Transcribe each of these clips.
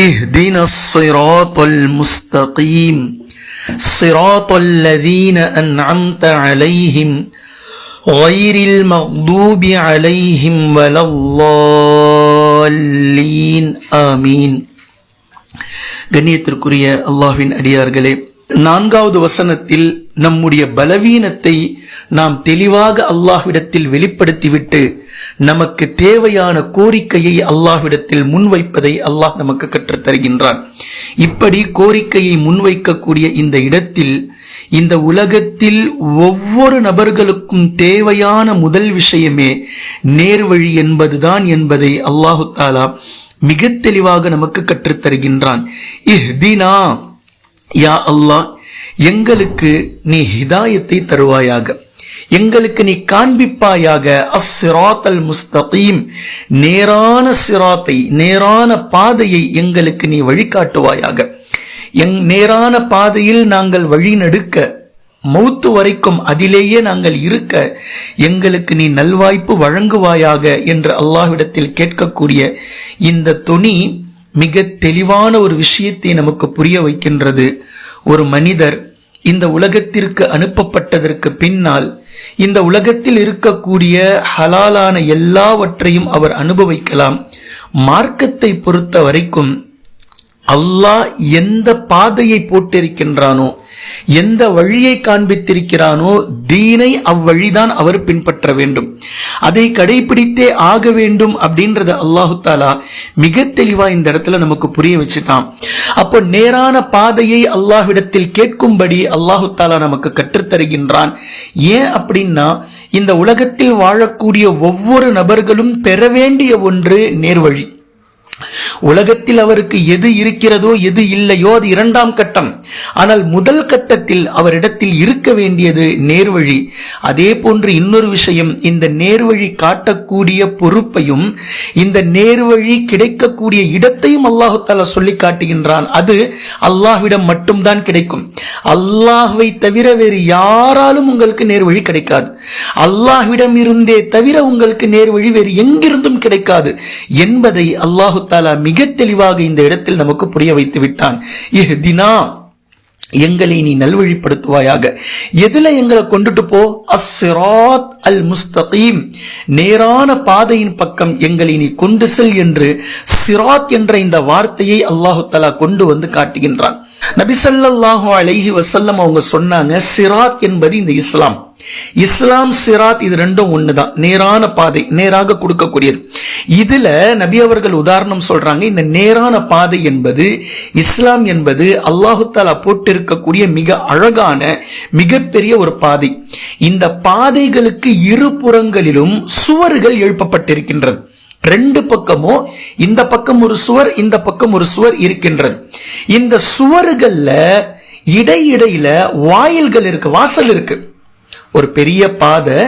اهدنا الصراط المستقيم صراط الذين أنعمت عليهم غير المغضوب عليهم ولا الضالين آمين கண்ணியத்திற்குரிய அல்லாஹ்வின் அடியார்களே நான்காவது வசனத்தில் நம்முடைய பலவீனத்தை நாம் தெளிவாக அல்லாஹ்விடத்தில் வெளிப்படுத்திவிட்டு நமக்கு தேவையான கோரிக்கையை அல்லாஹ்விடத்தில் முன்வைப்பதை அல்லாஹ் நமக்கு கற்றுத் தருகின்றான் இப்படி கோரிக்கையை முன்வைக்கக்கூடிய இந்த இடத்தில் இந்த உலகத்தில் ஒவ்வொரு நபர்களுக்கும் தேவையான முதல் விஷயமே நேர்வழி என்பதுதான் என்பதை அல்லாஹு தாலா மிக தெளிவாக நமக்கு கற்றுத் தருகின்றான் இஹ்தினா யா அல்லாஹ் எங்களுக்கு நீ ஹிதாயத்தை தருவாயாக. எங்களுக்கு நீ காண்பிப்பாயாக அஸ்ஸிராத்தல் முஸ்தகீம். நேரான சிராத்தை நேரான பாதையை எங்களுக்கு நீ வழிகாட்டுவாயாக. எங் நேரான பாதையில் நாங்கள் வழி நடுக்க மௌத்து வரைக்கும் அதிலேயே நாங்கள் இருக்க எங்களுக்கு நீ நல்வாய்ப்பு வழங்குவாயாக என்று அல்லாஹ்விடத்தில் கேட்கக்கூடிய இந்த துணி மிக தெளிவான ஒரு விஷயத்தை நமக்கு புரிய வைக்கின்றது. ஒரு மனிதர் இந்த உலகத்திற்கு அனுப்பப்பட்டதற்கு பின்னால் இந்த உலகத்தில் இருக்கக்கூடிய ஹலாலான எல்லாவற்றையும் அவர் அனுபவிக்கலாம். மார்க்கத்தை பொறுத்த வரைக்கும் அல்லாஹ் எந்த பாதையை போட்டிருக்கின்றானோ எந்த வழியை காண்பித்திருக்கிறானோ தீனை அவ்வழிதான் அவர் பின்பற்ற வேண்டும். அதை கடைபிடித்தே ஆக வேண்டும் அப்படின்றத அல்லாஹு தாலா மிக தெளிவா இந்த இடத்துல நமக்கு புரிய வச்சுட்டான். அப்போ நேரான பாதையை அல்லாஹ்விடத்தில் கேட்கும்படி அல்லாஹு தாலா நமக்கு கற்றுத்தருகின்றான். ஏன் அப்படின்னா இந்த உலகத்தில் வாழக்கூடிய ஒவ்வொரு நபர்களும் பெற வேண்டிய ஒன்று நேர்வழி. உலகத்தில் அவருக்கு எது இருக்கிறதோ எது இல்லையோ அது இரண்டாம் கட்டம். ஆனால் முதல் கட்டத்தில் அவரிடத்தில் இருக்க வேண்டியது நேர்வழி. அதே போன்று இன்னொரு விஷயம் இந்த நேர்வழி காட்டக்கூடிய பொறுப்பையும் இந்த நேர்வழி கிடைக்கக்கூடிய இடத்தையும் அல்லாஹு தாலா சொல்லி காட்டுகின்றான். அது அல்லாஹ்விடம் மட்டும்தான் கிடைக்கும். அல்லாஹுவை தவிர வேறு யாராலும் உங்களுக்கு நேர்வழி கிடைக்காது. அல்லாஹ்விடம் இருந்தே தவிர உங்களுக்கு நேர்வழி வேறு எங்கிருந்தும் கிடைக்காது என்பதை அல்லாஹு தாலா மிக தெளிவாக இந்த இடத்தில் நமக்கு புரிய வைத்து விட்டான். தினா எங்களை நீ நல்வழிப்படுத்துவாயாக. எதுல எங்களை கொண்டுட்டு போ? அஸ்ராத் அல் முஸ்தகீம் நேரான பாதையின் பக்கம் எங்களை நீ கொண்டு செல் என்று சிராத் என்ற இந்த வார்த்தையை அல்லாஹு தலா கொண்டு வந்து காட்டுகின்றான். நபிசல்லாஹு அலைஹி வசல்லம் அவங்க சொன்னாங்க சிராத் என்பது இந்த இஸ்லாம். இஸ்லாம் சிராத் இது ரெண்டும் ஒண்ணுதான். நேரான பாதை நேராக கொடுக்கக்கூடியது. இதுல நபி அவர்கள் உதாரணம் சொல்றாங்க இந்த நேரான பாதை என்பது இஸ்லாம் என்பது அல்லாஹு தாலா போட்டிருக்கக்கூடிய மிக அழகான மிகப்பெரிய ஒரு பாதை. இந்த பாதைகளுக்கு இரு புறங்களிலும் சுவர்கள் எழுப்பப்பட்டிருக்கின்றது. ரெண்டு பக்கமும் இந்த பக்கம் ஒரு சுவர் இந்த பக்கம் ஒரு சுவர் இருக்கின்றது. இந்த சுவர்கள்ல இடையிடையில வாயில்கள் இருக்கு வாசல் இருக்கு. ஒரு பெரிய பாதை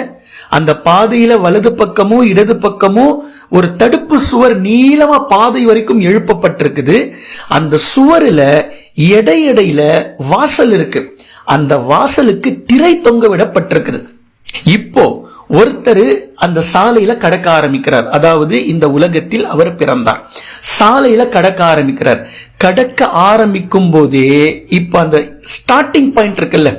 அந்த பாதையில வலது பக்கமும் இடது பக்கமும் ஒரு தடுப்பு சுவர் நீளமா பாதை வரைக்கும் எழுப்பப்பட்டிருக்குது. அந்த சுவரில் எடையடையில வாசல் இருக்கு. அந்த வாசலுக்கு திரை தொங்க விடப்பட்டிருக்குது. இப்போ ஒருத்தர் அந்த சாலையில கடக்க ஆரம்பிக்கிறார். அதாவது இந்த உலகத்தில் அவர் பிறந்தார். சாலையில கடக்க ஆரம்பிக்கிறார். கடக்க ஆரம்பிக்கும் போதே இப்ப அந்த ஸ்டார்டிங் பாயிண்ட் இருக்குல்ல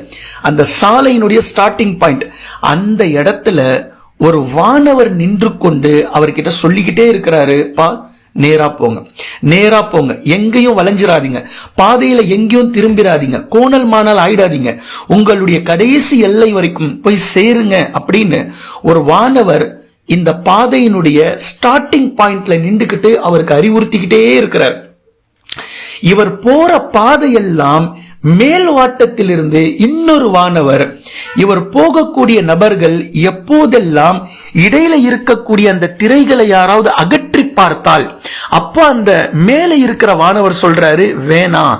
அந்த சாலையினுடைய ஸ்டார்டிங் பாயிண்ட் அந்த இடத்துல ஒரு வானவர் நின்று கொண்டு அவர்கிட்ட சொல்லிக்கிட்டே இருக்கிறாரு. பா நேரா போங்க. நேரா போங்க. எங்கேயும் வளைஞ்சிராதீங்க. பாதையில எங்கேயும் திரும்பிடாதீங்க கோணல் மானால் ஆயிடாதீங்க. உங்களுடைய கடைசி எல்லை வரைக்கும் போய் சேருங்க அப்படின்னு ஒரு வானவர் இந்த பாதையினுடைய ஸ்டார்டிங் பாயிண்ட்ல நின்றுக்கிட்டு அவருக்கு அறிவுறுத்திக்கிட்டே இருக்கிறார். இவர் போற பாதையெல்லாம் மேல் வாட்டத்திலிருந்து இன்னொரு வானவர். இவர் போகக்கூடிய நபர்கள் எப்போதெல்லாம் இடையில இருக்கக்கூடிய அந்த திரைகளை யாராவது அகற்றி பார்த்தால் அப்போ அந்த மேலே இருக்கிற வானவர் சொல்றாரு வேணாம்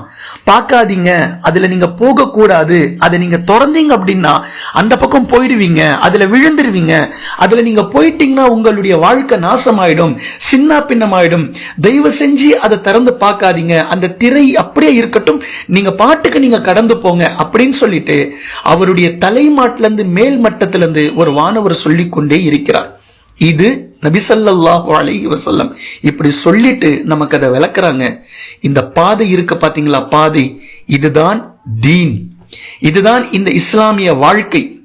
பார்க்காதீங்க. அதுல நீங்க போக கூடாது அதை நீங்க திறந்தீங்க அப்படின்னா அந்த பக்கம் போயிடுவீங்க. அதுல விழுந்துருவீங்க. அதுல நீங்க போயிட்டீங்கன்னா உங்களுடைய வாழ்க்கை நாசமாயிடும் சின்ன பின்னமாயிடும். தயவு செஞ்சு அதை திறந்து பார்க்காதீங்க. அந்த திரை அப்படியே இருக்கட்டும். நீங்க பாட்டுக்கு நீங்க கடந்து போங்க அப்படின்னு சொல்லிட்டு அவருடைய தலைமாட்டிலிருந்து மேல் மட்டத்திலிருந்து ஒரு வானவர் சொல்லிக் கொண்டே இருக்கிறார். இது நபிசல்லாஹு அலி வசல்லம் இப்படி சொல்லிட்டு நமக்கு அதை விளக்குறாங்க. இந்த பாதை இருக்க பாத்தீங்களா? பாதை. இதுதான் தீன். இதுதான் இந்த இஸ்லாமிய வாழ்க்கை.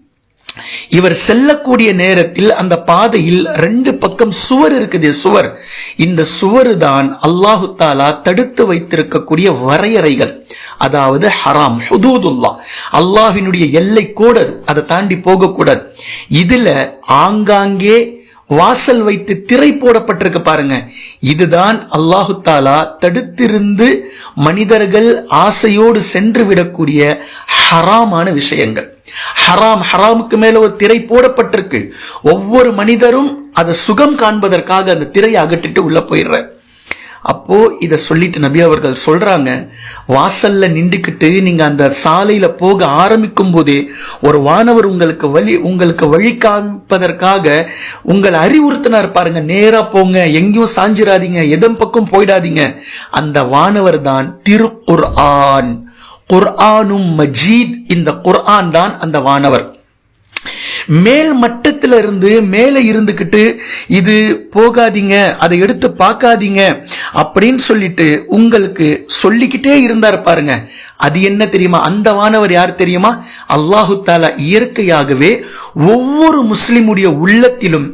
இவர் செல்லக்கூடிய நேரத்தில் அந்த பாதையில் ரெண்டு பக்கம் சுவர் இருக்குது சுவர். இந்த சுவர் தான் அல்லாஹு தாலா தடுத்து வைத்திருக்கக்கூடிய வரையறைகள். அதாவது ஹராம் ஹுதூதுல்லா. அல்லாஹினுடைய எல்லை கோடது. அதை தாண்டி போகக்கூடாது. இதுல ஆங்காங்கே வாசல் வைத்து திரை போடப்பட்டிருக்கு பாருங்க. இதுதான் அல்லாஹு தாலா தடுத்திருந்து மனிதர்கள் ஆசையோடு சென்று விடக்கூடிய ஹராமான விஷயங்கள். ஹராம் ஹராமுக்கு மேல ஒரு திரை போடப்பட்டிருக்கு. ஒவ்வொரு மனிதரும் அதை சுகம் காண்பதற்காக அந்த திரையை அகற்றிட்டு உள்ள போயிடுற அப்போ இதை சொல்லிட்டு நபி அவர்கள் சொல்றாங்க வாசல்ல நின்றுக்கிட்டு நீங்க அந்த சாலையில போக ஆரம்பிக்கும் போதே ஒரு வானவர் உங்களுக்கு வழி உங்களுக்கு வழி காமிப்பதற்காக உங்களை அறிவுறுத்தினார் பாருங்க நேரா போங்க எங்கேயும் சாஞ்சிடாதீங்க எதன் பக்கம் போயிடாதீங்க. அந்த வானவர் தான் திரு குர்ஆன் குர்ஆனும் மஜீத் இந்த குர்ஆன் தான் அந்த வானவர். மேல் மட்டத்தில் இருந்து மேலே இருந்துக்கிட்டு இது போகாதீங்க அதை எடுத்து பார்க்காதீங்க அப்படின்னு சொல்லிட்டு உங்களுக்கு சொல்லிக்கிட்டே இருந்தார் பாருங்க. அது என்ன தெரியுமா? அந்த வானவர் யார் தெரியுமா? அல்லாஹு தாலா இயற்கையாகவே ஒவ்வொரு முஸ்லிமுடைய உள்ளத்திலும்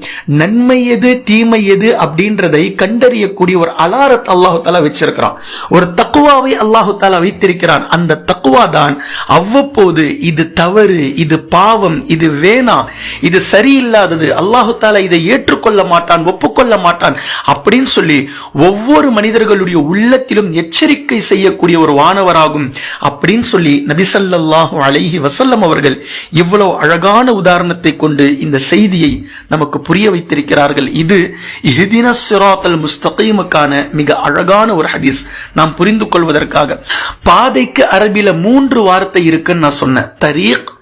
நன்மை எது தீமை எது அப்படின்றதை கண்டறியக்கூடிய ஒரு அலாரத்தை அல்லாஹு தாலா வச்சிருக்கிறான். ஒரு தக்குவாவை அல்லாஹு தாலா வைத்திருக்கிறான். அந்த தக்குவா தான் அவ்வப்போது இது தவறு இது பாவம் இது வேணாம் இது சரியில்லாதது. அல்லாஹு தாலா இதை ஏற்றுக்கொள்ள மாட்டான் ஒப்புக்கொள்ள மாட்டான் அப்படின்னு சொல்லி ஒவ்வொரு மனிதர்களுடைய உள்ளத்திலும் எச்சரிக்கை செய்யக்கூடிய ஒரு வானவராகும். அப்படின்னு சொல்லி நபிசல்லாஹு அலைஹி வசல்லம் அவர்கள் இவ்வளவு அழகான உதாரணத்தை கொண்டு இந்த செய்தியை நமக்கு புரிய வைத்திருக்கிறார்கள். இது இஹ்தின சிராத்தல் முஸ்தகீமுக்கான மிக அழகான ஒரு ஹதீஸ். நாம் புரிந்து கொள்வதற்காக. பாதைக்கு அரபில மூன்று வார்த்தை இருக்குன்னு நான் சொன்னேன். தரீக்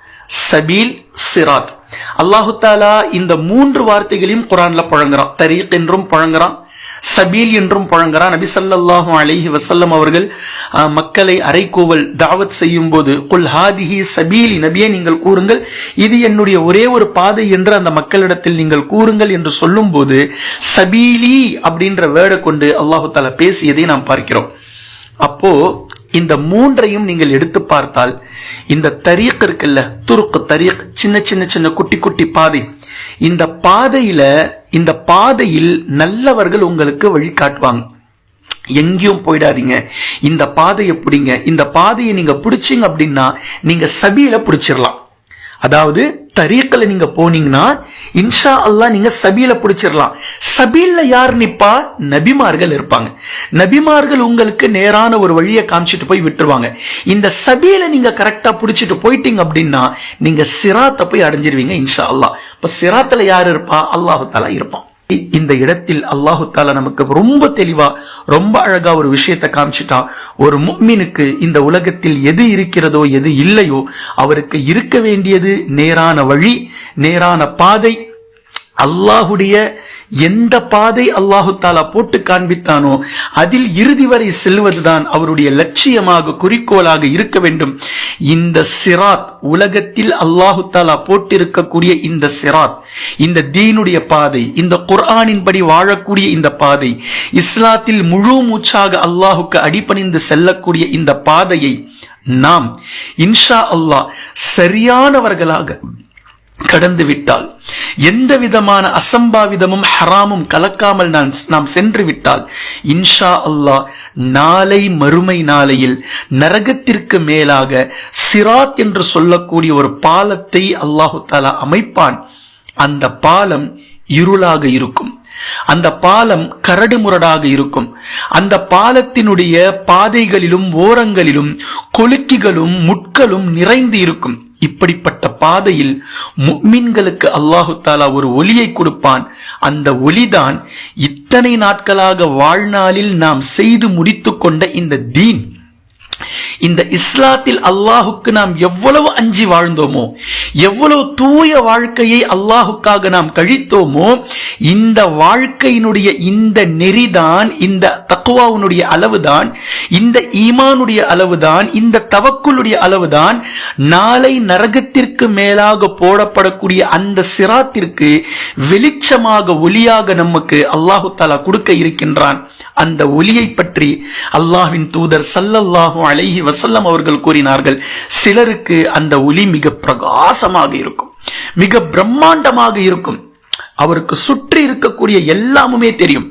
சபீல் சிராத். அல்லாஹுத்தாலா இந்த மூன்று வார்த்தைகளையும் குரான்ல புழங்குறான். தரீக் என்றும் புழங்குறான். சபீல் என்றும் புழங்குறான். நபி சல்லாஹு அலிஹி வசல்லம் அவர்கள் அஹ், மக்களை அரைக்கோவல் தாவத் செய்யும் போது குல் ஹாதிஹி சபீலி நபியே நீங்கள் கூறுங்கள். இது என்னுடைய ஒரே ஒரு பாதை என்று அந்த மக்களிடத்தில் நீங்கள் கூறுங்கள் என்று சொல்லும்போது சபீலி அப்படின்ற வேர்டை கொண்டு அல்லாஹு தாலா பேசியதை நாம் பார்க்கிறோம். அப்போ இந்த மூன்றையும் நீங்கள் எடுத்து பார்த்தால் இந்த தரீக் இருக்குல்ல துருக்கு தரீக் சின்ன சின்ன சின்ன குட்டி குட்டி பாதை. இந்த பாதையில இந்த பாதையில் நல்லவர்கள் உங்களுக்கு வழிகாட்டுவாங்க எங்கேயும் போயிடாதீங்க. இந்த பாதையை பிடிங்க. இந்த பாதையை நீங்க பிடிச்சிங்க அப்படின்னா நீங்க சபியில பிடிச்சிடலாம் அதாவது தரீக்கில் நீங்க போனீங்கன்னா இன்ஷா அல்லாஹ் நீங்க சபீல பிடிச்சிடலாம். சபீல்ல யார் நிப்பா? நபிமார்கள் இருப்பாங்க. நபிமார்கள் உங்களுக்கு நேரான ஒரு வழியை காமிச்சிட்டு போய் விட்டுருவாங்க. இந்த சபீல நீங்க கரெக்டா பிடிச்சிட்டு போயிட்டீங்க அப்படின்னா நீங்க சிராத்தை போய் அடைஞ்சிருவீங்க இன்ஷா அல்லா இப்ப சிராத்துல யார் இருப்பா? அல்லாஹு இருப்பான். இந்த இடத்தில் அல்லாஹு தாலா நமக்கு ரொம்ப தெளிவா ரொம்ப அழகா ஒரு விஷயத்தை காமிச்சிட்டான் ஒரு முக்மீனுக்கு இந்த உலகத்தில் எது இருக்கிறதோ எது இல்லையோ அவருக்கு இருக்க வேண்டியது நேரான வழி நேரான பாதை அல்லாஹுடைய எந்த பாதை அல்லாஹு தாலா போட்டு காண்பித்தானோ அதில் இறுதி வரை செல்வதுதான் அவருடைய லட்சியமாக குறிக்கோளாக இருக்க வேண்டும். இந்த சிராத் உலகத்தில் அல்லாஹு தாலா போட்டிருக்கக்கூடிய இந்த சிராத் இந்த தீனுடைய பாதை இந்த குர்ஆனின்படி வாழக்கூடிய இந்த பாதை இஸ்லாத்தில் முழு மூச்சாக அல்லாஹுக்கு அடிபணிந்து செல்லக்கூடிய இந்த பாதையை நாம் இன்ஷா அல்லாஹ் சரியானவர்களாக கடந்து விட்டால் எந்த விதமான அசம்பாவிதமும் ஹராமும் கலக்காமல் நான் நாம் சென்று விட்டால் இன்ஷா அல்லாஹ் நாளை மறுமை நாளையில் நரகத்திற்கு மேலாக சிராத் என்று சொல்லக்கூடிய ஒரு பாலத்தை அல்லாஹு தாலா அமைப்பான். அந்த பாலம் இருளாக இருக்கும். அந்த பாலம் கரடு முரடாக இருக்கும். அந்த பாலத்தினுடைய பாதைகளிலும் ஓரங்களிலும் கொலுக்கிகளும் முட்களும் நிறைந்து இருக்கும். இப்படிப்பட்ட பாதையில் முக்மின்களுக்கு அல்லாஹு தாலா ஒரு ஒளியை கொடுப்பான். அந்த ஒளிதான் இத்தனை நாட்களாக வாழ்நாளில் நாம் செய்து முடித்து கொண்ட இந்த தீன். இந்த இஸ்லாத்தில் அல்லாஹுக்கு நாம் எவ்வளவு அஞ்சி வாழ்ந்தோமோ எவ்வளவு தூய வாழ்க்கையை அல்லாஹுக்காக நாம் கழித்தோமோ இந்த வாழ்க்கையினுடைய இந்த நெறிதான் இந்த தக்குவாவுடைய அளவுதான் இந்த ஈமானுடைய அளவுதான் இந்த தவக்குளுடைய அளவுதான் நாளை நரகத்திற்கு மேலாக போடப்படக்கூடிய அந்த சிராத்திற்கு வெளிச்சமாக ஒளியாக நமக்கு அல்லாஹு தாலா கொடுக்க இருக்கின்றான். அந்த ஒளியை பற்றி அல்லாஹின் தூதர் சல்லல்லாஹு அலைஹி வசல்லம் அவர்கள் கூறினார்கள் சிலருக்கு அந்த ஒளி மிக பிரகாசமாக இருக்கும் மிக பிரம்மாண்டமாக இருக்கும். அவருக்கு சுற்றி இருக்கக்கூடிய எல்லாமுமே தெரியும்.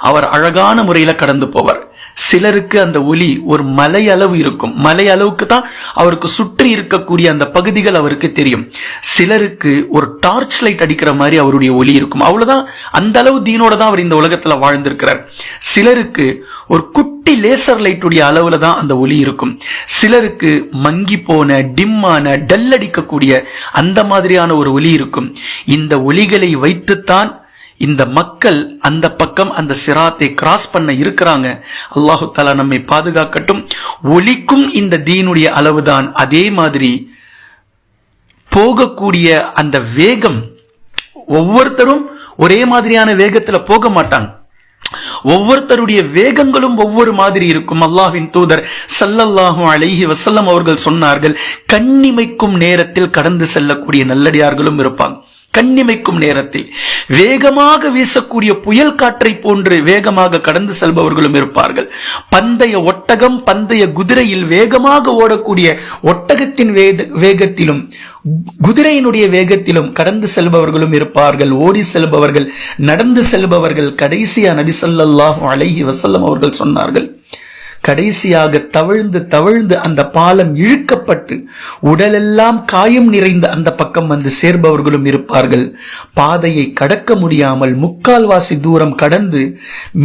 அவர் அழகான முறையில கடந்து போவார். சிலருக்கு அந்த ஒளி ஒரு மலை அளவு இருக்கும். மலை அளவுக்கு தான் அவருக்கு சுற்றி இருக்கக்கூடிய அந்த பகுதிகள் அவருக்கு தெரியும். சிலருக்கு ஒரு டார்ச் லைட் அடிக்கிற மாதிரி அவருடைய ஒளி இருக்கும். அவ்வளவுதான். அந்த அளவு தீனோட தான் அவர் இந்த உலகத்துல வாழ்ந்திருக்கிறார். சிலருக்கு ஒரு குட்டி லேசர் லைட்டுடைய அளவுல தான் அந்த ஒளி இருக்கும். சிலருக்கு மங்கி போன டிம்மான டல் அடிக்கக்கூடிய அந்த மாதிரியான ஒரு ஒளி இருக்கும். இந்த ஒளிகளை வைத்துத்தான் இந்த மக்கள் அந்த பக்கம் அந்த சிராத்தை கிராஸ் பண்ண இருக்கிறாங்க. அல்லாஹு தாலா நம்மை பாதுகாக்கட்டும். ஒலிக்கும் இந்த தீனுடைய அளவுதான். அதே மாதிரி போகக்கூடிய அந்த வேகம் ஒவ்வொருத்தரும் ஒரே மாதிரியான வேகத்துல போக மாட்டாங்க. ஒவ்வொருத்தருடைய வேகங்களும் ஒவ்வொரு மாதிரி இருக்கும். அல்லாஹின் தூதர் சல்லல்லாஹு அலைஹி வசல்லம் அவர்கள் சொன்னார்கள் கண்ணிமைக்கும் நேரத்தில் கடந்து செல்லக்கூடிய நல்லடியார்களும் இருப்பாங்க. கண்ணிமைக்கும் நேரத்தில். வேகமாக வீசக்கூடிய புயல் காற்றை போன்று வேகமாக கடந்து செல்பவர்களும் இருப்பார்கள். பந்தய ஒட்டகம் பந்தய குதிரையில் வேகமாக ஓடக்கூடிய ஒட்டகத்தின் வேத வேகத்திலும் குதிரையினுடைய வேகத்திலும் கடந்து செல்பவர்களும் இருப்பார்கள். ஓடி செல்பவர்கள் நடந்து செல்பவர்கள் கடைசியா நபி ஸல்லல்லாஹு அலைஹி வஸல்லம் அவர்கள் சொன்னார்கள். கடைசியாக தவிழ்ந்து தவிழ்ந்து அந்த பாலம் இழுக்கப்பட்டு உடலெல்லாம் காயம் நிறைந்த அந்த பக்கம் வந்து சேர்பவர்களும் இருப்பார்கள். பாதையை கடக்க முடியாமல் முக்கால்வாசி தூரம் கடந்து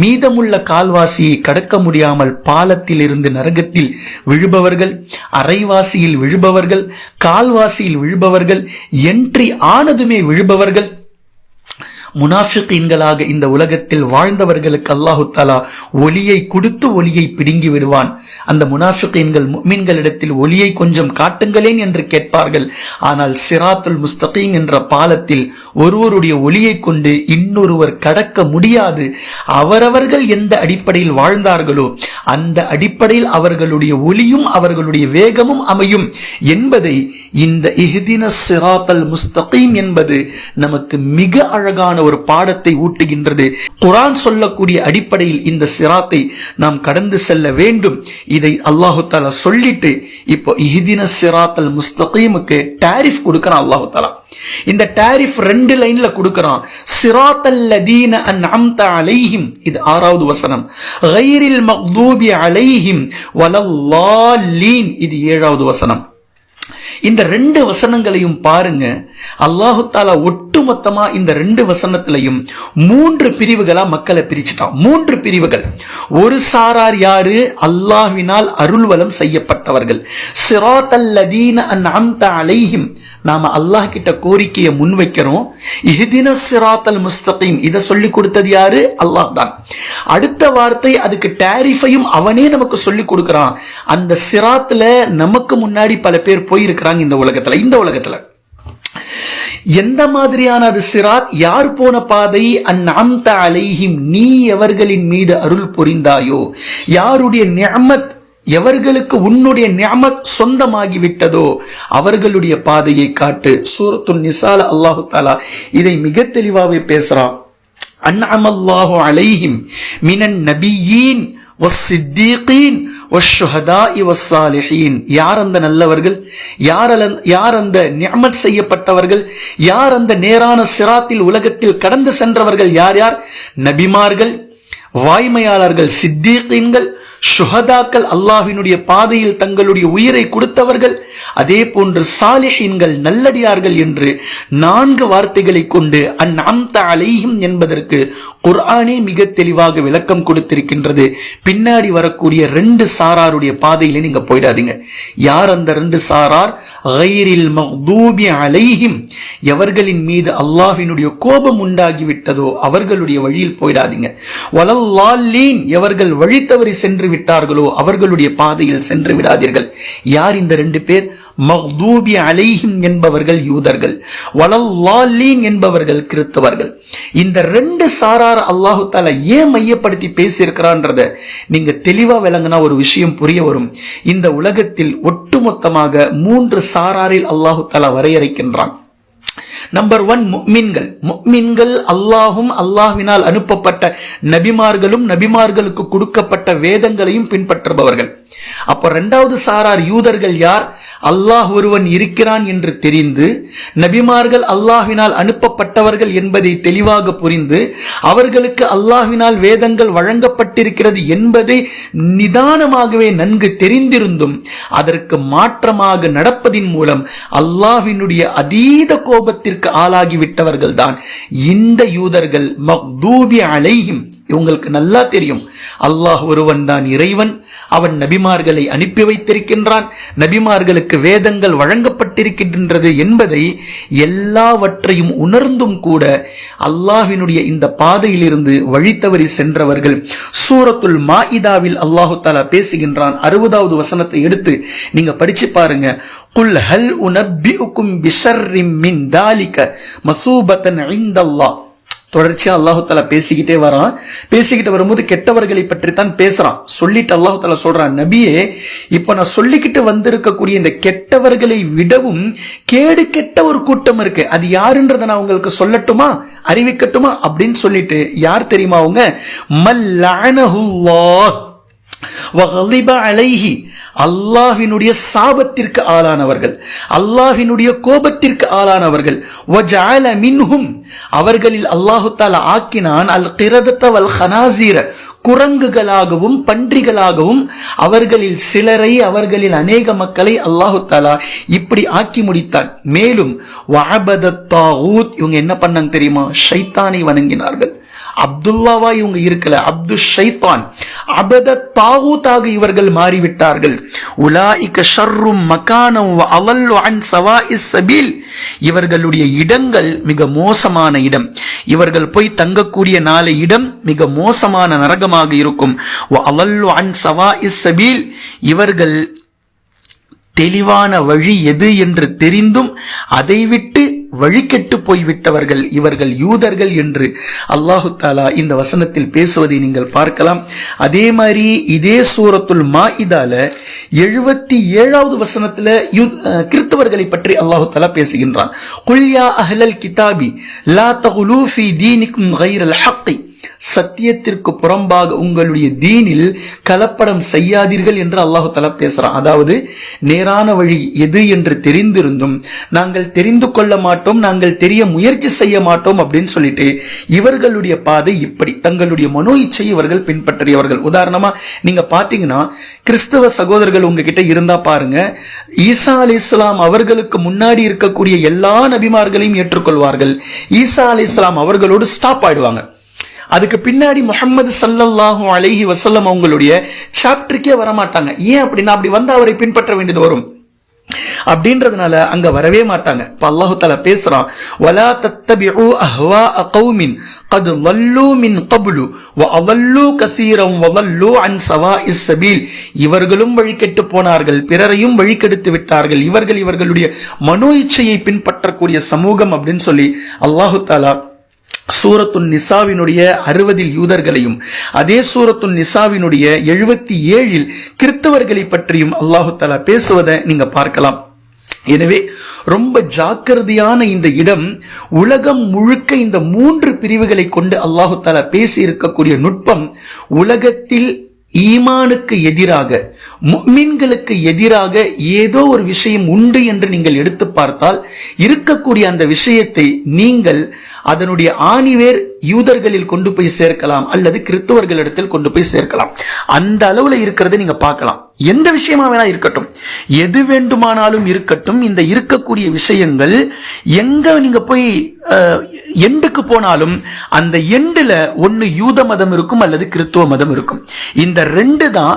மீதமுள்ள கால்வாசியை கடக்க முடியாமல் பாலத்தில் இருந்து நரகத்தில் விழுபவர்கள் அரைவாசியில் விழுபவர்கள் கால்வாசியில் விழுபவர்கள் என்ட்ரி ஆனதுமே விழுபவர்கள். முனாஃபிகீன்களாக இந்த உலகத்தில் வாழ்ந்தவர்களுக்கு அல்லாஹு தாலா ஒளியை கொடுத்து ஒளியை பிடுங்கி விடுவான். அந்த முனாஃபிகீன்கள் மீன்களிடத்தில் ஒளியை கொஞ்சம் காட்டுங்களேன் என்று கேட்பார்கள். ஆனால் சிராத்துல் முஸ்தகீம் என்ற பாலத்தில் ஒருவருடைய ஒளியை கொண்டு இன்னொருவர் கடக்க முடியாது. அவரவர்கள் எந்த அடிப்படையில் வாழ்ந்தார்களோ அந்த அடிப்படையில் அவர்களுடைய ஒளியும் அவர்களுடைய வேகமும் அமையும் என்பதை இந்த இஹ்தின சிராத்தல் முஸ்தகீம் என்பது நமக்கு மிக அழகான ஒரு பாடத்தை ஊட்டுகின்றது. குரான் சொல்லக்கூடிய அடிப்படையில் இந்த சிராத்தை நாம் கடந்து செல்ல வேண்டும். இதை அல்லாஹு தாலா சொல்லிட்டு இப்போ இஹிதின சிராத்தல் முஸ்தகீமுக்கு டாரிஃப் கொடுக்கிறான் அல்லாஹு தாலா இந்த டாரிஃப் ரெண்டு லைன்ல கொடுக்கிறான். சிராத்தல் லதீன அன்அம்த அலைஹிம். இது ஆறாவது வசனம். கைரில் மக்தூபி அலைஹிம். வலல்லாலீன். இது ஏழாவது வசனம். இந்த ரெண்டு வசனங்களையும் பாருங்க. அல்லாஹு தாலா ஒட்டுமொத்தமா இந்த ரெண்டு வசனத்திலையும் மூன்று பிரிவுகளா மக்களை பிரிச்சுட்டான். மூன்று பிரிவுகள். ஒரு சாரார் யாரு? அல்லாஹ்வினால் அருள்வலம் செய்யப்பட்டவர்கள். சிராத்தல்லதீன அன்அம்த அலைஹிம். நாம அல்லாஹ் கிட்ட கோரிக்கையை முன்வைக்கிறோம். இஹ்தின சிராத்தல் முஸ்தகீம். இதை சொல்லி கொடுத்தது யாரு? அல்லாஹ் தான். அடுத்த வார்த்தை அதுக்கு டேரிஃபையும் அவனே நமக்கு சொல்லி கொடுக்கிறான். அந்த சிராத்துல நமக்கு முன்னாடி பல பேர் போயிருக்கிறாங்க இந்த உலகத்துல இந்த உலகத்துல. எந்த மாதிரியான அது சிராத்? யார் போன பாதை? அந்நாம்த அலைஹிம் நீ எவர்களின் மீது அருள் புரிந்தாயோ? யாருடைய நியமத் எவர்களுக்கு உன்னுடைய நியமத் சொந்தமாகி விட்டதோ அவர்களுடைய பாதையை காட்டு. சூரத்து நிசால அல்லாஹு தாலா இதை மிக தெளிவாகவே பேசுறான். அன்அமல்லாஹு அலைஹிம் மினன் நபியீன். யார் அந்த நல்லவர்கள்? யார் யார் அந்த நிஅமத் செய்யப்பட்டவர்கள்? யார் அந்த நேரான சிராத்தில் உலகத்தில் கடந்து சென்றவர்கள்? யார் யார்? நபிமார்கள் வாய்மையாளர்கள் சித்தீக்கீன்கள் சுஹதாக்கள் அல்லாஹினுடைய பாதையில் தங்களுடைய உயிரை கொடுத்தவர்கள் அதே போன்று சாலிஹீன்கள் நல்லடியார்கள் என்று நான்கு வார்த்தைகளை கொண்டு அந்நாம்த அலைஹிம் என்பதற்கு குர்ஆனே மிக தெளிவாக விளக்கம் கொடுத்திருக்கின்றது. பின்னாடி வரக்கூடிய ரெண்டு சாராருடைய பாதையில நீங்க போயிடாதீங்க. யார் அந்த ரெண்டு சாரார்? கைரில் மஹ்தூபி அலைஹிம். எவர்களின் மீது அல்லாஹினுடைய கோபம் உண்டாகி விட்டதோ அவர்களுடைய வழியில் போயிடாதீங்க. வலல்லாலீன் எவர்கள் வழி தவறி சென்று விட்டார்களோ அவர்களுடைய பாதையில் சென்று விடாதீர்கள். யார் இந்த ரெண்டு பேர்? மஹ்தூபி அலைஹிம் என்பவர்கள் யூதர்கள். வலல்லாலீன் என்பவர்கள் கிறிஸ்தவர்கள். இந்த ரெண்டு சாரார் அல்லாஹு தாலா ஏன் மையப்படுத்தி பேசியிருக்கிறான்றத நீங்க தெளிவா விளங்கினா ஒரு விஷயம் புரிய வரும். இந்த உலகத்தில் ஒட்டுமொத்தமாக மூன்று சாராரில் அல்லாஹு தாலா வரையறைக்கின்றான். நம்பர் ஒன் முக்மின்கள் முக்மின்கள் அல்லாஹும் அல்லாஹினால் அனுப்பப்பட்ட நபிமார்களும் நபிமார்களுக்கு கொடுக்கப்பட்ட வேதங்களையும் பின்பற்றுபவர்கள். அப்ப ரெண்டாவது சாரார் யூதர்கள் யார்? அல்லாஹ் ஒருவன் இருக்கிறான் என்று தெரிந்து நபிமார்கள் அல்லாஹினால் அனுப்பப்பட்டவர்கள் என்பதை தெளிவாக புரிந்து அவர்களுக்கு அல்லாஹினால் வேதங்கள் வழங்கப்பட்டிருக்கிறது என்பதை நிதானமாகவே நன்கு தெரிந்திருந்தும் அதற்கு மாற்றமாக நடப்பதின் மூலம் அல்லாஹினுடைய அதீத கோபத்தை துன்பத்திற்கு ஆளாகிவிட்டவர்கள் தான் இந்த யூதர்கள் மக்தூபி அலையும் இவங்களுக்கு நல்லா தெரியும். அல்லாஹ் ஒருவன் தான் இறைவன். அவன் நபிமார்களை அனுப்பி வைத்திருக்கின்றான். நபிமார்களுக்கு வேதங்கள் வழங்கப்பட்டிருக்கின்றது என்பதை எல்லாவற்றையும் உணர்ந்தும் கூட அல்லாஹினுடைய இந்த பாதையிலிருந்து வழித்தவறி சென்றவர்கள் சூரத்துல் மாஇதாவில் அல்லாஹு தாலா பேசுகின்றான். அறுபதாவது வசனத்தை எடுத்து நீங்க படிச்சு பாருங்க. குல் ஹல் உனப்பிஉக்கும் பிஷர்ரிம் மின் தாலிக மசூபத்தன் ஐந்தல்லா தொடர்ச்சியா அல்லாஹு பேசிக்கிட்டே வரான். பேசிக்கிட்டு வரும்போது கெட்டவர்களை பற்றி தான் பேசுறான். சொல்லிட்டு அல்லாஹு சொல்றான் நபியே இப்ப நான் சொல்லிக்கிட்டு வந்திருக்கக்கூடிய இந்த கெட்டவர்களை விடவும் கேடு கெட்ட ஒரு கூட்டம் இருக்கு. அது யாருன்றதை நான் உங்களுக்கு சொல்லட்டுமா? அறிவிக்கட்டுமா? அப்படின்னு சொல்லிட்டு யார் தெரியுமா அவங்க? மல்லானஹுல்லாஹ் அலைஹி அல்லாஹினுடைய சாபத்திற்கு ஆளானவர்கள் அல்லாஹினுடைய கோபத்திற்கு ஆளானவர்கள் மின்ஹும் அவர்களில் அல்லாஹு தாலா ஆக்கினான் அல் கிரதத வல் ஹனாசீர குரங்குகளாகவும் பன்றிகளாகவும் அவர்களில் சிலரை அவர்களில் அநேக மக்களை அல்லாஹு தாலா இப்படி ஆக்கி முடித்தான். மேலும் இவங்க என்ன பண்ணாங்க தெரியுமா? ஷைத்தானை வணங்கினார்கள். அப்துல்லாவா இவங்க இருக்கல. அப்து ஷைத்தான். அபத தாகூத்தாக இவர்கள் மாறிவிட்டார்கள். உலாய்க ஷர்ரும் மகானம் அவல்லு அன் சவாஇஸ் சபீல். இவர்களுடைய இடங்கள் மிக மோசமான இடம். இவர்கள் போய் தங்கக்கூடிய நாளை இடம் மிக மோசமான நரகமாக இருக்கும். அவல்லு அன் சவாஇஸ் சபீல். இவர்கள் தெளிவான வழி எது என்று தெரிந்தும் அதை விட்டு வழிகெட்டு போய்விட்டவர்கள் இவர்கள் யூதர்கள் என்று அல்லாஹு தாலா இந்த வசனத்தில் பேசுவதை நீங்கள் பார்க்கலாம். அதே மாதிரி இதே சூரத்துல் மாஇதால எழுபத்தி ஏழாவது வசனத்துல யூ- கிறிஸ்தவர்களை பற்றி அல்லாஹு தாலா பேசுகின்றான். குல்யா அஹ்லல் கிதாபி லா தகுலூ ஃபீ தீனிக்கும் கைரல் ஹக்கி. சத்தியத்திற்கு புறம்பாக உங்களுடைய தீனில் கலப்படம் செய்யாதீர்கள் என்று அல்லாஹு தலா பேசுறான். அதாவது நேரான வழி எது என்று தெரிந்திருந்தும் நாங்கள் தெரிந்து கொள்ள மாட்டோம் நாங்கள் தெரிய முயற்சி செய்ய மாட்டோம் அப்படின்னு சொல்லிட்டு இவர்களுடைய பாதை இப்படி. தங்களுடைய மனோ இச்சை இவர்கள் பின்பற்றியவர்கள். உதாரணமா நீங்க பாத்தீங்கன்னா கிறிஸ்தவ சகோதரர்கள் உங்ககிட்ட இருந்தா பாருங்க ஈசா அலி இஸ்லாம் அவர்களுக்கு முன்னாடி இருக்கக்கூடிய எல்லா நபிமார்களையும் ஏற்றுக்கொள்வார்கள். ஈசா அலி இஸ்லாம் அவர்களோடு ஸ்டாப் ஆயிடுவாங்க. அதுக்கு பின்னாடி முஹம்மது ஸல்லல்லாஹு அலைஹி வஸல்லம் அவங்களுடைய சாப்டருக்கே வரமாட்டாங்க ஏன் அப்படின்னா அப்படி வந்து அவரை பின்பற்ற வேண்டியது வரும் அப்படின்றதுனால அங்க வரவே மாட்டாங்க இப்ப அல்லாஹு தஆலா பேசுறான் வலா தத்தபிஉ அஹ்வா கௌமின் قد ضلوا من قبل وأضلوا كثيرا وضلوا عن سواء السبيل இவர்களும் வழிகெட்டு போனார்கள் பிறரையும் வழிகெடுத்து விட்டார்கள் இவர்கள் இவர்களுடைய மனோ இச்சையை பின்பற்றக்கூடிய சமூகம் அப்படின்னு சொல்லி அல்லாஹு தாலா சூரத்துன் நிசாவினுடைய அறுபதில் யூதர்களையும் அதே சூரத்துன் நிசாவினுடைய எழுபத்தி ஏழில் கிறிஸ்தவர்களை பற்றியும் அல்லாஹு தலா பேசுவதை நீங்க பார்க்கலாம். எனவே ரொம்ப ஜாக்கிரதையான இந்த இடம் உலகம் முழுக்க இந்த மூன்று பிரிவுகளை கொண்டு அல்லாஹு தாலா பேசி இருக்கக்கூடிய நுட்பம் உலகத்தில் ஈமானுக்கு எதிராக மீன்களுக்கு எதிராக ஏதோ ஒரு விஷயம் உண்டு என்று நீங்கள் எடுத்து பார்த்தால் இருக்கக்கூடிய அந்த விஷயத்தை நீங்கள் அதனுடைய ஆணிவேர் யூதர்களில் கொண்டு போய் சேர்க்கலாம் அல்லது கிறிஸ்தவர்களிடத்தில் கொண்டு போய் சேர்க்கலாம். அந்த அளவுல இருக்கிறத நீங்க பார்க்கலாம். எந்த விஷயமா வேணா இருக்கட்டும். எது வேண்டுமானாலும் இருக்கட்டும். இந்த இருக்கக்கூடிய விஷயங்கள் எங்க நீங்க போய் எண்டுக்கு போனாலும் அந்த எண்டுல ஒன்னு யூத மதம் இருக்கும் அல்லது கிறித்துவ மதம் இருக்கும். இந்த ரெண்டு தான்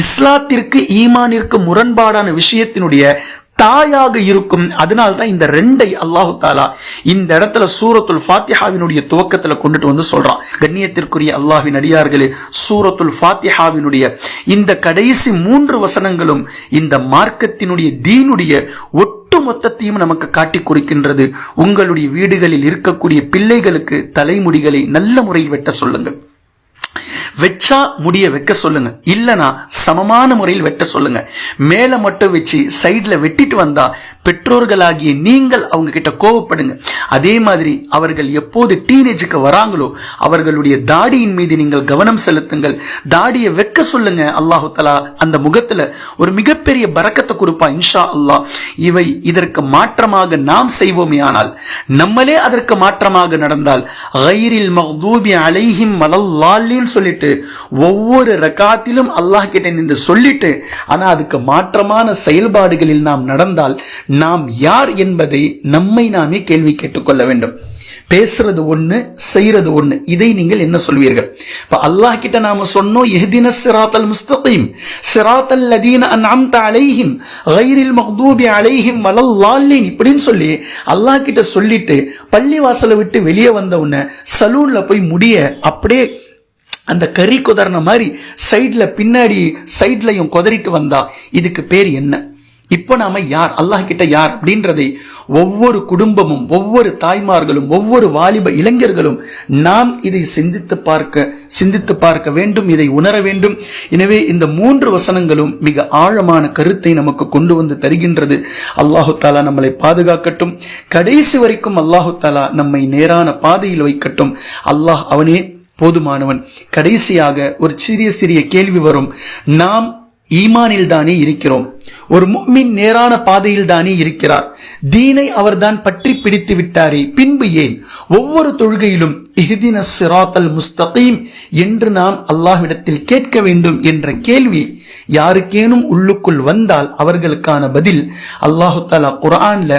இஸ்லாத்திற்கு ஈமானிற்கு முரண்பாடான விஷயத்தினுடைய தாயாக இருக்கும். அதனால தான் இந்த ரெண்டை அல்லாஹு தாலா இந்த இடத்துல சூரத்துல் ஃபாத்திஹாவினுடைய துவக்கத்துல கொண்டுட்டு வந்து சொல்றான். கண்ணியத்திற்குரிய அல்லாஹின் அடியார்களே சூரத்துல் ஃபாத்திஹாவினுடைய இந்த கடைசி மூன்று வசனங்களும் இந்த மார்க்கத்தினுடைய தீனுடைய ஒட்டு மொத்தத்தையும் நமக்கு காட்டி கொடுக்கின்றது. உங்களுடைய வீடுகளில் இருக்கக்கூடிய பிள்ளைகளுக்கு தலைமுடிகளை நல்ல முறையில் வெட்ட சொல்லுங்கள். வச்சா முடிய வைக்க சொல்லுங்க. இல்லனா சமமான முறையில் வெட்ட சொல்லுங்க. மேல மட்டும் வச்சு சைட்ல வெட்டிட்டு வந்தா பெற்றோர்களாகிய நீங்கள் அவங்க கிட்ட கோவப்படுங்க. அதே மாதிரி அவர்கள் எப்போது டீனேஜுக்கு வராங்களோ அவர்களுடைய தாடியின் மீது நீங்கள் கவனம் செலுத்துங்கள். தாடியை வெக்க சொல்லுங்க. அல்லாஹு தலா அந்த முகத்துல ஒரு மிகப்பெரிய பறக்கத்தை கொடுப்பா இன்ஷா அல்லாஹ். இவை இதற்கு மாற்றமாக நாம் செய்வோமே ஆனால் நம்மளே அதற்கு மாற்றமாக நடந்தால் கைரில் மஹதூபி அலைஹிம் மலல்லாலின்னு சொல்லிட்டு ஒவ்வொரு ரக்காத்திலும் அல்லாஹ் கிட்ட நின்று சொல்லிட்டு ஆனா அதுக்கு மாற்றமான செயல்பாடுகளில் நாம் நடந்தால் நாம் யார் என்பதை நம்மை நாமே கேள்வி கேட்டுக்கொள்ள வேண்டும். பேசுறது ஒண்ணு செய்யறது ஒண்ணு. இதை நீங்கள் என்ன சொல்வீர்கள்? இப்ப அல்லாஹ் கிட்ட நாம சொன்னோம் எஹ்தின சிராத்தல் முஸ்தகீம் சிராத்தல் லதீன அன்அம்த அலைஹிம் கைரில் மக்தூபி அலைஹிம் வலல்லாலின் இப்படின்னு சொல்லி அல்லாஹ் கிட்ட சொல்லிட்டு பள்ளி வாசலை விட்டு வெளியே வந்த உடனே சலூன்ல போய் முடிய அப்படியே அந்த கறி குதறன மாதிரி சைடில் பின்னாடி சைட்லையும் குதறிட்டு வந்தா இதுக்கு பேர் என்ன? இப்போ நாம யார்? அல்லாஹ் கிட்ட யார்? அப்படின்றதை ஒவ்வொரு குடும்பமும் ஒவ்வொரு தாய்மார்களும் ஒவ்வொரு வாலிப இளைஞர்களும் நாம் இதை சிந்தித்து பார்க்க சிந்தித்து பார்க்க வேண்டும் இதை உணர வேண்டும். எனவே இந்த மூன்று வசனங்களும் மிக ஆழமான கருத்தை நமக்கு கொண்டு வந்து தருகின்றது. அல்லாஹு தாலா நம்மளை பாதுகாக்கட்டும். கடைசி வரைக்கும் அல்லாஹு தாலா நம்மை நேரான பாதையில் வைக்கட்டும். அல்லாஹ் அவனே போதுமானவன். கடைசியாக ஒரு சிறிய சிறிய கேள்வி வரும். நாம் ஈமானில் தானே இருக்கிறோம். ஒரு முக்மின் நேரான பாதையில் தானே இருக்கிறார். தீனை அவர்தான் பற்றி பிடித்து விட்டாரே. பின்பு ஏன்? ஒவ்வொரு தொழுகையிலும் இஹ்தின சிராத்தல் முஸ்தகீம் என்று நாம் அல்லாஹ்விடத்தில் கேட்க வேண்டும் என்ற கேள்வி யாருக்கேனும் உள்ளுக்குள் வந்தால் அவர்களுக்கான பதில் அல்லாஹு தாலா குரான்ல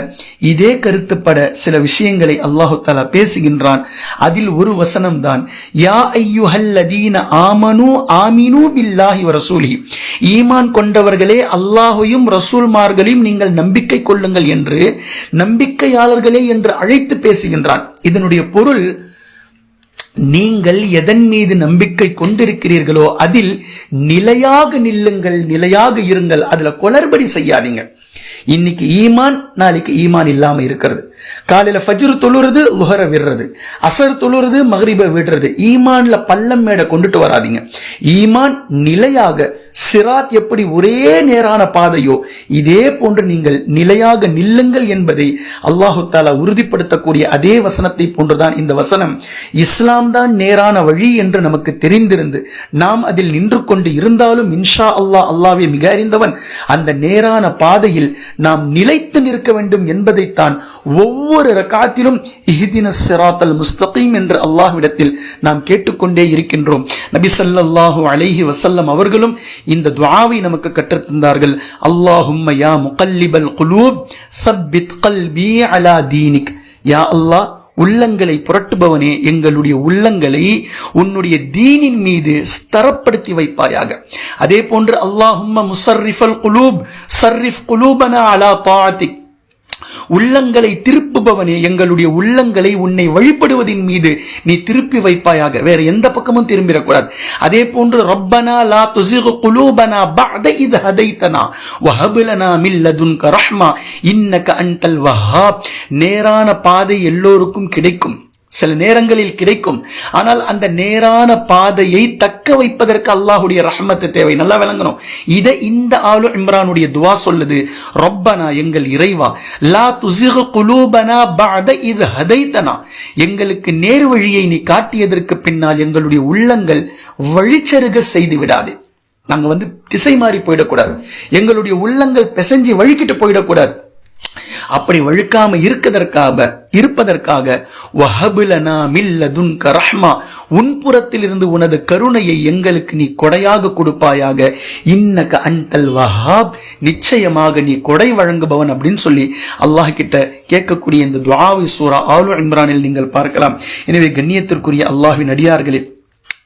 இதே கருத்துப்பட சில விஷயங்களை அல்லாஹு தாலா பேசுகின்றான். அதில் ஒரு வசனம் தான் யா ஐயுஹல்லதீன ஆமனு ஆமினு பில்லாஹி வரசூலி ஈமான் கொண்டவர்களே அல்லாஹ் அல்லாஹையும் ரசூல்மார்களையும் நீங்கள் நம்பிக்கை கொள்ளுங்கள் என்று நம்பிக்கையாளர்களே என்று அழைத்து பேசுகின்றான். இதனுடைய பொருள் நீங்கள் எதன் மீது நம்பிக்கை கொண்டிருக்கிறீர்களோ அதில் நிலையாக நில்லுங்கள் நிலையாக இருங்கள் அதுல குளறுபடி செய்யாதீங்க. இன்னைக்கு ஈமான் நாளைக்கு ஈமான் இல்லாம இருக்கிறது. காலையில ஃபஜ்ரு தொழுறது லுஹர விடுறது. அசர் தொழுறது மகரிப விடுறது. ஈமான்ல பள்ளம் மேட கொண்டுட்டு வராதீங்க. ஈமான் நிலையாக சிராத் எப்படி ஒரே நேரான பாதையோ இதே போன்று நீங்கள் நிலையாக நில்லுங்கள் என்பதை அல்லாஹு தாலா உறுதிப்படுத்தக்கூடிய அதே வசனத்தை போன்றுதான் இந்த வசனம். இஸ்லாம் தான் நேரான வழி என்று நமக்கு தெரிந்திருந்து நாம் அதில் நின்று கொண்டு இருந்தாலும் இன்ஷா அல்லாஹ் அல்லாவே மிக அறிந்தவன். அந்த நேரான பாதையில் நாம் நிலைத்து நிற்க வேண்டும் என்பதைத்தான் ஒவ்வொரு ரகாத்திலும் இஹ்தின சிராத்தல் முஸ்தகீம் என்று அல்லாஹ்விடத்தில் நாம் கேட்டுக்கொண்டே இருக்கின்றோம். நபி ஸல்லல்லாஹு அலைஹி வசல்லம் அவர்களும் இந்த துவாவை நமக்கு கற்றுத் தந்தார்கள் யா முகல்லிபல் குலூப் சப்பித் கல்பி அலா தீனிக். யா அல்லாஹ் உள்ளங்களை புரட்டுபவனே எங்களுடைய உள்ளங்களை உன்னுடைய தீனின் மீது ஸ்தரப்படுத்தி வைப்பாயாக. அதே போன்று அல்லாஹும் முசர்ரிஃபல் குலூப் சர்ரிஃப் குலூபனா அலா தாத்திக் உள்ளங்களை திருப்புபவனே எங்களுடைய உள்ளங்களை உன்னை வழிபடுவதின் மீது நீ திருப்பி வைப்பாயாக. வேற எந்த பக்கமும் திரும்பிடக்கூடாது. அதே போன்று ரப்பனா லா துசிகு குலூபனா பஅத இத் ஹதைதனா வஹப் லனா மின் லதுன்க ரஹ்மா. இன்னக அன்தல் வஹாப். நேரான பாதை எல்லோருக்கும் கிடைக்கும். சில நேரங்களில் கிடைக்கும். ஆனால் அந்த நேரான பாதையை தக்க வைப்பதற்கு அல்லாஹுடைய ரஹமத்து தேவை. நல்லா விளங்கணும். இதை இந்த ஆளு இம்ரானுடைய துவா சொல்லுது. ரொப்பனா எங்கள் இறைவா லா துசிக குலூபனா பாத இது ஹதைத்தனா. எங்களுக்கு நேர் வழியை நீ காட்டியதற்கு பின்னால் எங்களுடைய உள்ளங்கள் வழிச்சருக செய்து விடாது. நாங்க வந்து திசை மாறி போயிடக்கூடாது. எங்களுடைய உள்ளங்கள் பிசைஞ்சு வழிக்கிட்டு போயிடக்கூடாது. அப்படி வழுக்காம இருக்கதற்காக இருப்பதற்காக வஹபுலனா மில்லதுன் கரஹ்மா உன் புறத்தில் இருந்து உனது கருணையை எங்களுக்கு நீ கொடையாக கொடுப்பாயாக. இன்னக அந்தல் வஹாப். நிச்சயமாக நீ கொடை வழங்குபவன் அப்படின்னு சொல்லி அல்லாஹ் கிட்ட கேட்கக்கூடிய இந்த துவாவி சூரா ஆலு இம்ரானில் நீங்கள் பார்க்கலாம். எனவே கண்ணியத்திற்குரிய அல்லாஹின் அடியார்களே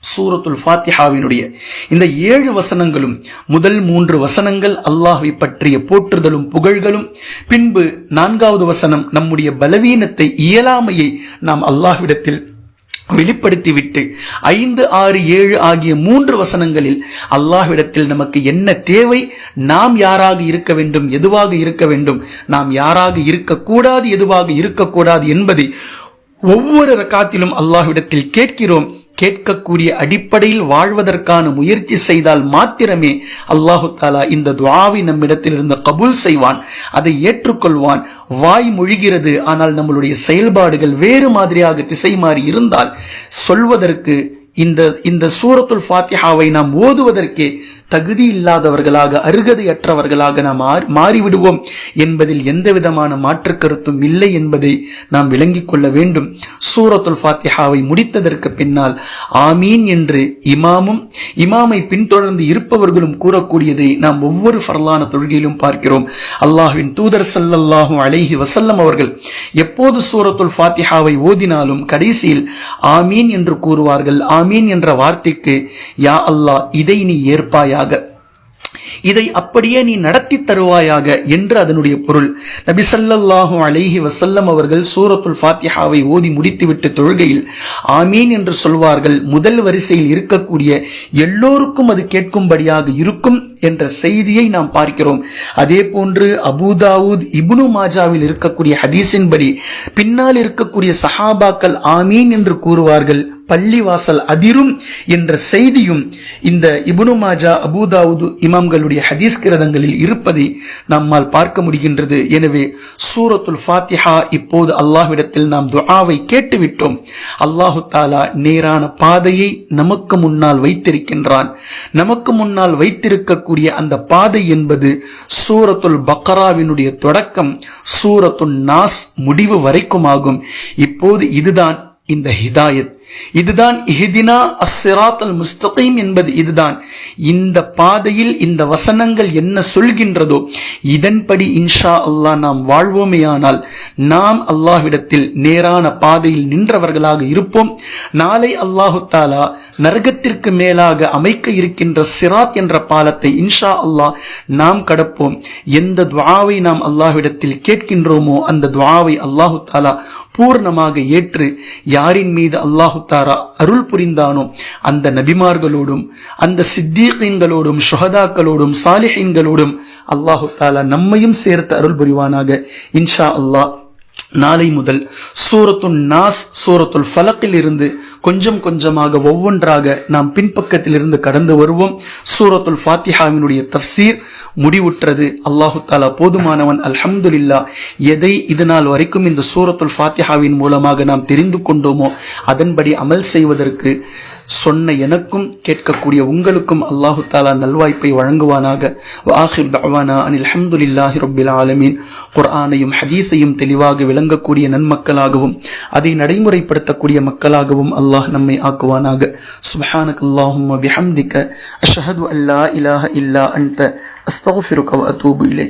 சூரத்துல் ஃபாத்திஹாவினுடைய இந்த ஏழு வசனங்களும் முதல் மூன்று வசனங்கள் அல்லாஹை பற்றிய போற்றுதலும் புகழ்களும் பின்பு நான்காவது வசனம் நம்முடைய பலவீனத்தை இயலாமையை நாம் அல்லாஹ்விடத்தில் வெளிப்படுத்திவிட்டு ஐந்து ஆறு ஏழு ஆகிய மூன்று வசனங்களில் அல்லாஹ்விடத்தில் நமக்கு என்ன தேவை? நாம் யாராக இருக்க வேண்டும்? எதுவாக இருக்க வேண்டும்? நாம் யாராக இருக்கக்கூடாது? எதுவாக இருக்கக்கூடாது என்பதை ஒவ்வொரு ரக்காத்திலும் அல்லாஹ்விடத்தில் கேட்கிறோம். கேட்கக்கூடிய அடிப்படையில் வாழ்வதற்கான முயற்சி செய்தால் மாத்திரமே அல்லாஹு தாலா இந்த துவாவை நம்மிடத்திலிருந்து கபூல் செய்வான் அதை ஏற்றுக்கொள்வான். வாய் மொழிகிறது ஆனால் நம்மளுடைய செயல்பாடுகள் வேறு மாதிரியாக திசை மாறி இருந்தால் சொல்வதற்கு இந்த இந்த சூரத்துல் ஃபாத்திஹாவை நாம் ஓதுவதற்கே தகுதி இல்லாதவர்களாக அருகதையற்றவர்களாக நாம் மாறிவிடுவோம் என்பதில் எந்த விதமான மாற்று கருத்தும் இல்லை என்பதை நாம் விளங்கிக் கொள்ள வேண்டும். சூரத்துல் ஃபாத்திஹாவை முடித்ததற்கு பின்னால் ஆமீன் என்று இமாமும் இமாமை பின்தொடர்ந்து இருப்பவர்களும் கூறக்கூடியதை நாம் ஒவ்வொரு ஃபர்லான தொழுகையிலும் பார்க்கிறோம். அல்லாஹ்வின் தூதர் சல்லல்லாஹும் அலைஹி வசல்லம் அவர்கள் எப்போது சூரத்துல் ஃபாத்திஹாவை ஓதினாலும் கடைசியில் ஆமீன் என்று கூறுவார்கள். ஆமீன் என்ற வார்த்தைக்கு யா அல்லாஹ் இதை நீ ஏற்பாயா? தருவாயாக. இதை அப்படியே நீ நடத்தி தருவாயாக என்று அதனுடைய பொருள். நபி ஸல்லல்லாஹு அலைஹி வசல்லம் அவர்கள் சூரத்துல் ஃபாத்திஹாவை ஓதி முடித்துவிட்டு தொழுகையில் ஆமீன் என்று சொல்வார்கள். முதல் வரிசையில் இருக்கக்கூடிய எல்லோருக்கும் அது கேட்கும்படியாக இருக்கும். என்ற செய்தியை நாம் பார்க்கிறோம். அதே போன்று அபுதாவூத் இபுனு மாஜாவில் இருக்கக்கூடிய ஹதீஸின்படி பின்னால் இருக்கக்கூடிய சஹாபாக்கள் ஆமீன் என்று கூறுவார்கள் பள்ளிவாசல் அதிரும் என்ற செய்தியும் இந்த இபுனு மாஜா அபூதாவுது இமாம்களுடைய ஹதீஸ் கிரதங்களில் இருப்பதை நம்மால் பார்க்க முடிகின்றது. எனவே சூரத்துல் ஃபாத்திஹா இப்போது அல்லாஹ்விடத்தில் நாம் துஆவை கேட்டுவிட்டோம். அல்லாஹு தாலா நேரான பாதையை நமக்கு முன்னால் வைத்திருக்கின்றான். நமக்கு முன்னால் வைத்திருக்கக்கூடிய அந்த பாதை என்பது சூரத்துல் பக்கராவினுடைய தொடக்கம் சூரத்துல் நாஸ் முடிவு வரைக்கும் ஆகும் இப்போது இதுதான் இந்த ஹிதாயத். இதுதான் இஹ்தினா அஸ்ஸிராத் அல் முஸ்தகீம் என்பது. இதுதான் இந்த பாதையில் இந்த வசனங்கள் என்ன சொல்கின்றதோ இதன்படி இன்ஷா அல்லாஹ் நாம் வாழ்வோமேயானால் நாம் அல்லாஹ்விடத்தில் நேரான பாதையில் நின்றவர்களாக இருப்போம். நாளை அல்லாஹு தாலா நரகத்திற்கு மேலாக அமைக்க இருக்கின்ற சிராத் என்ற பாலத்தை இன்ஷா அல்லாஹ் நாம் கடப்போம். எந்த துவாவை நாம் அல்லாஹ்விடத்தில் கேட்கின்றோமோ அந்த துவாவை அல்லாஹு தாலா பூர்ணமாக ஏற்று யாரின் மீது அல்லாஹு அல்லாஹுத்தாரா அருள் புரிந்தானோ அந்த நபிமார்களோடும் அந்த சித்தீகங்களோடும் சுஹதாக்களோடும் சாலிஹீன்களோடும் அல்லாஹு தாலா நம்மையும் சேர்த்து அருள் புரிவானாக. இன்ஷா அல்லாஹ் நாளை முதல் சூரத்துல் நாஸ் சூரத்துல் ஃபலக்கில் இருந்து கொஞ்சம் கொஞ்சமாக ஒவ்வொன்றாக நாம் பின்பக்கத்தில் இருந்து கடந்து வருவோம். சூரத்துல் ஃபாத்திஹாவினுடைய தஃப்சீர் முடிவுற்றது. அல்லாஹு தாலா போதுமானவன். அல்ஹம்துல்லா எதை இது நாள் வரைக்கும் இந்த சூரத்துல் ஃபாத்திஹாவின் மூலமாக நாம் தெரிந்து கொண்டோமோ அதன்படி அமல் செய்வதற்கு சொன்ன எனக்கும் கேட்கக்கூடிய உங்களுக்கும் அல்லாஹு தாலா நல்வாய்ப்பை வழங்குவானாக. வாஹிர் தவானா அனில் அல்ஹம்துலில்லாஹி ரப்பில் ஆலமீன். குர்ஆனையும் ஹதீஸையும் தெளிவாக விளங்கக்கூடிய நன்மக்களாகவும் அதை நடைமுறைப்படுத்தக்கூடிய மக்களாகவும் அல்லாஹ் நம்மை ஆக்குவானாக. சுப்ஹானக அல்லாஹும்ம பிஹம்திக அஷ்ஹது அல்லா இலாஹ இல்லா அன்த அஸ்தக்ஃபிருக வ அத்தூபு இலைக்.